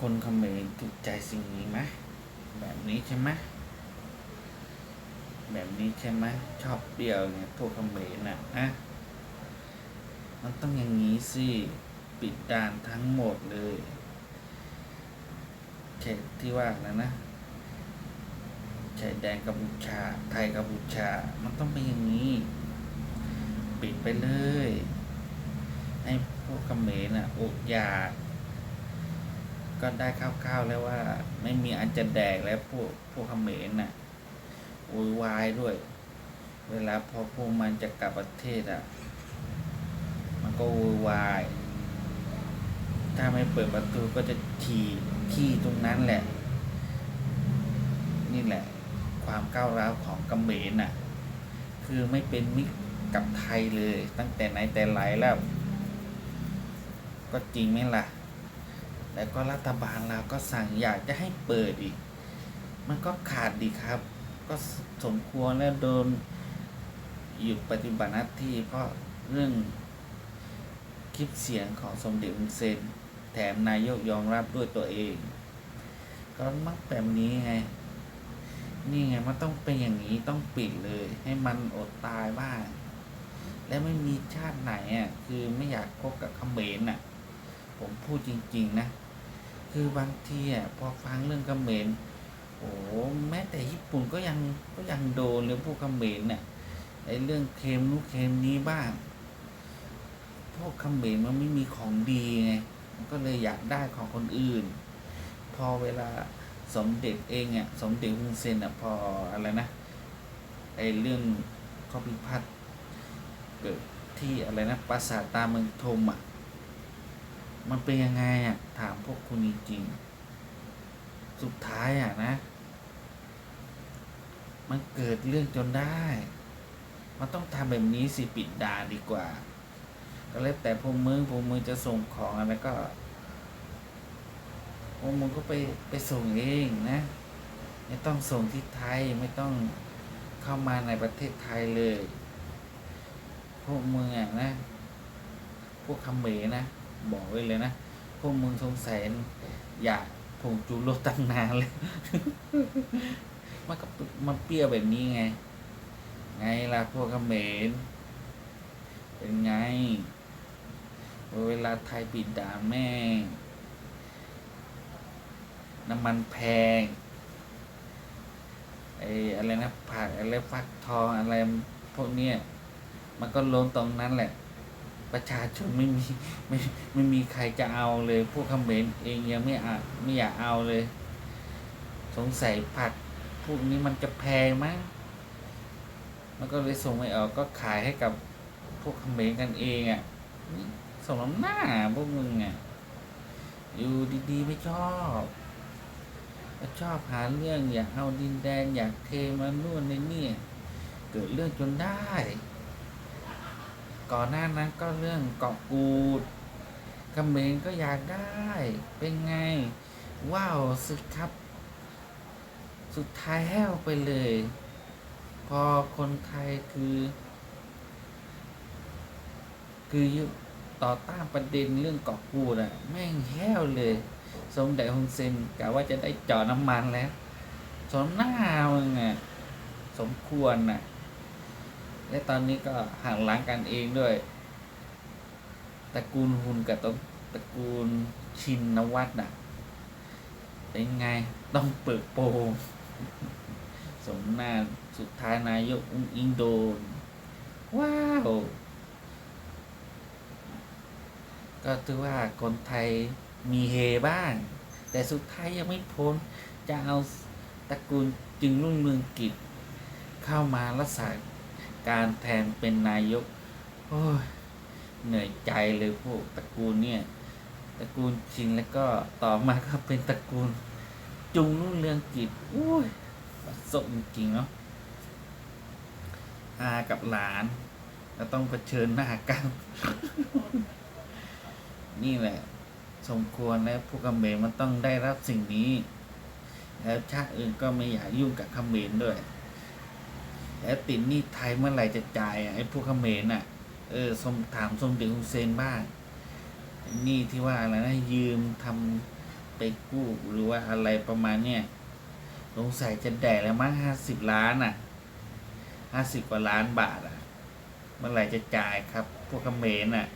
คนเขมรถูกใจสิ่งนี้ไหมแบบนี้ใช่ไหมแบบนี้ใช่ไหมชอบเปรี้ยวเนี่ยพวกเขมรน่ะนะมันต้องอย่างนี้สิปิดด่านทั้งหมดเลยเขตที่ว่าแล้วนะชายแดนกัมพูชา ไทยกัมพูชา มันต้องเป็นอย่างนี้ ปิดไปเลย ให้พวกเขมรน่ะอดอยาก ก็ได้คร่าวๆแล้วว่า ไม่มีอันจะแดกแล้วพวกพวกเขมรน่ะโวยวายด้วย เวลาพอพวกมันจะกลับประเทศอะ มันก็โวยวาย ถ้าไม่เปิดประตูก็จะขี่ขี่ตรงนั้นแหละ นี่แหละ ความก้าวร้าวของเขมรน่ะ คือไม่เป็นมิตรกับไทยเลย ตั้งแต่ไหนแต่ไรแล้ว ก็จริงไหมล่ะ แต่ก็รัฐบาลเราก็สั่งอยากจะให้เปิดอีก มันก็ขาดดีครับ ก็สมควรแล้วโดนหยุดปฏิบัติหน้าที่เพราะเรื่องคลิปเสียงของสมเด็จอุนเซนแถมนายกยอมรับด้วยตัวเอง ก็มักแบบนี้ไง นี่ไงมันต้องเป็นอย่างนี้ต้องปิดเลย ให้มันอดตายบ้าง และไม่มีชาติไหนอะคือไม่อยากคบกับเขมรน่ะ ผมพูดจริง ๆ นะ คือบางทีอะพอฟังเรื่องเขมรโอ้แม้แต่ญี่ปุ่นก็ยังก็ยังโดนเลยพวกเขมรเนี่ยไอ้เรื่องเค็มนู้นเค็มนี้บ้างพวกเขมรมันไม่มีของดีไงมันก็เลยอยากได้ของคนอื่น พอเวลาสมเด็จเองอะสมเด็จฮุนเซนอะพออะไรนะไอเรื่องข้อพิพาทเกิดที่อะไรนะปราสาทตาเมืองทมอะ มันเป็นยังไงอะ ถามพวกคุณจริงๆสุดท้ายอะนะ มันเกิดเรื่องจนได้ มันต้องทำแบบนี้สิปิดด่าดีกว่า ก็แล้วแต่พวกมึงพวกมึงจะส่งของอะไรก็พวกมึงก็ไปไปส่งเองนะไม่ต้องส่งที่ไทยไม่ต้องเข้ามาในประเทศไทยเลย พวกมึงอะนะ พวกคำเมนะ บอกไว้เลยนะพวกมึงสงสัยอยากผงจูรสตั้งนานเลยมันก็มันเปรี้ยวแบบนี้ไง ไงล่ะพวกเขมรเป็นไง เวลาไทยปิดด่าแม่งน้ำมันแพงไอ้อะไรนะผักอะไรฟักทองอะไรพวกเนี้ยมันก็ล้นตรงนั้นแหละ ประชาชนไม่มีไม่ไม่มีใครจะเอาเลย พวกเขมรเองยังไม่อาไม่อยากเอาเลย สงสัยผักพวกนี้มันจะแพงมั้งมันก็เลยส่งไม่ออกก็ขายให้กับพวกเขมรกันเองอะ่ะนี่สมน้ำหน้าพวกมึงอะ่ะอยู่ดีๆไม่ชอบชอบหาเรื่องอยากเอาดินแดนอยากเทมานู่นในนี่เกิดเรื่องจนได้ ก่อนหน้านั้นก็เรื่องเกาะกูดเมรก็อยากได้ เป็นไง ว้าวสึกครับ สุดท้ายแห้วไปเลย พอคนไทยคือ คือยุต่อต้านประเด็นเรื่องเกาะกูดอะแม่งแห้วเลย สมเด็จฮุนเซนกะว่าจะได้เจาะน้ำมันแล้วสมหน้ามึงอะสมควรน่ะ และตอนนี้ก็ห่างหล้างกันเองด้วยตระกูลฮุนกับตระกูลชินนวัตน่ะ เป็นไงต้องเปิดโปงสมนาสุดท้ายนายกอุ้งอิงโดน ว้าว ก็ถือว่าคนไทยมีเฮบ้าง แต่สุดท้ายยังไม่พ้น จะเอาตระกูลจึงรุ่งเรืองกิจ เข้ามารักษา การแทนเป็นนายก โอ้ยเหนื่อยใจเลยพวกตระกูลเนี่ยตระกูลชินแล้วก็ต่อมาก็เป็นตระกูล จุงรุ่งเรืองกิจอุ้ยประสบจริงเนาะอากับหลานก็ต้องเผชิญหน้ากัน นี่แหละ สมควรแล้วพวกเมรมันต้องได้รับสิ่งนี้ แล้วชาติอื่นก็ไม่อยากยุ่งกับเมรด้วย แล้วติดหนี้ไทยเมื่อไหร่จะจ่ายอะไอ้พวกเขมรน่ะ เออสมถามสมเด็จฮุนเซนบ้างหนี่ที่ว่าอะไรนะยืมทำไปกู้หรือว่าอะไรประมาณเนี้ยสงสัยจะแดกแล้วมั้งห้าสิบล้านอะห้าสิบกว่าล้านบาทอะ เมื่อไหร่จะจ่ายครับ พวกเขมรอะ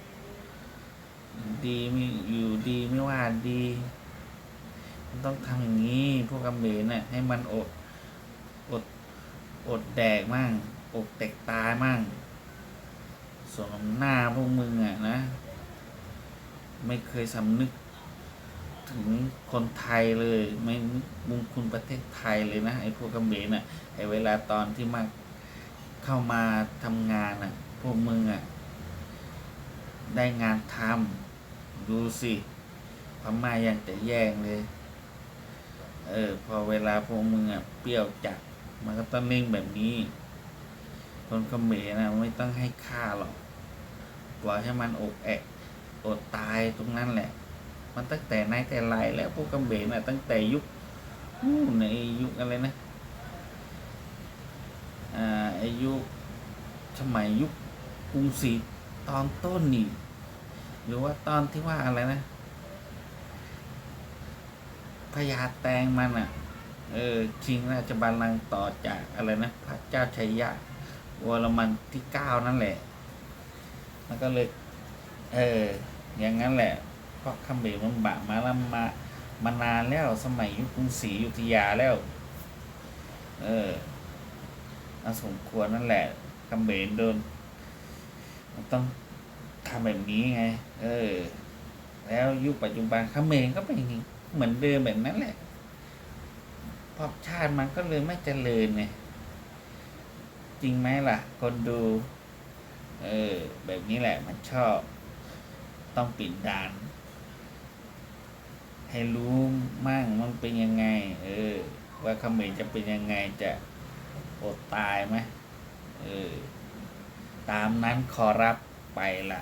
ดีไม่อยู่ดีไม่ว่าดีมันต้องทำอย่างนี้ พวกเขมรน่ะให้มันอดอด อดแดกมั่งอกแตกตายมั่งสมน้ำหน้าพวกมึงอะนะ ไม่เคยสำนึกถึงคนไทยเลย ไม่นึกบุญคุณประเทศไทยเลยนะไอ้พวกเขมรน่ะไอ้เวลาตอนที่มาเข้ามาทำงานอะ พวกมึงอะ ได้งานทำดูสิพม่ายังจะแย่งเลย เออ พอเวลาพวกมึงอะ เปรี้ยวจัด มันก็ต้องเล่งแบบนี้ คนเขมรนะไม่ต้องให้ค่าหรอกปล่อยให้มันอกแอกอดตายตรงนั้นแหละ มันตั้งแต่ไหนแต่ไรแล้วพวกเขมรน่ะตั้งแต่ยุคในยุคอะไรนะอ่าอายุสมัยยุคกรุงศรีตอนต้นนี่หรือว่าตอนที่ว่าอะไรนะพญาแตงมันอะ เออชิงราชบัลลังก์ต่อจากอะไรนะพระเจ้าชัยยะวรมันที่เก้านั่นแหละ มันก็เลย เออ อย่างนั้นแหละเพราะคำเบมันบะมาล้วมามานานแล้วสมัยยุคกรุงศรีอยุธยาแล้ว เอออาสมควรนั่นแหละคำเบรโดน มันต้องทำแบบนี้ไง เออ แล้วยุคปัจจุบันคำเขมรก็เป็นอย่างนี้เหมือนเดิมแบบนั้นแหละ เพราะชาติมันก็เลยไม่เจริญไงจริงไหมล่ะ คนดู เออ แบบนี้แหละมันชอบ ต้องปิดด่าน ให้รู้มั่งมันเป็นยังไง เออ ว่าเขมรจะเป็นยังไงจะอดตายไหมเออ ตามนั้นขอรับไปละ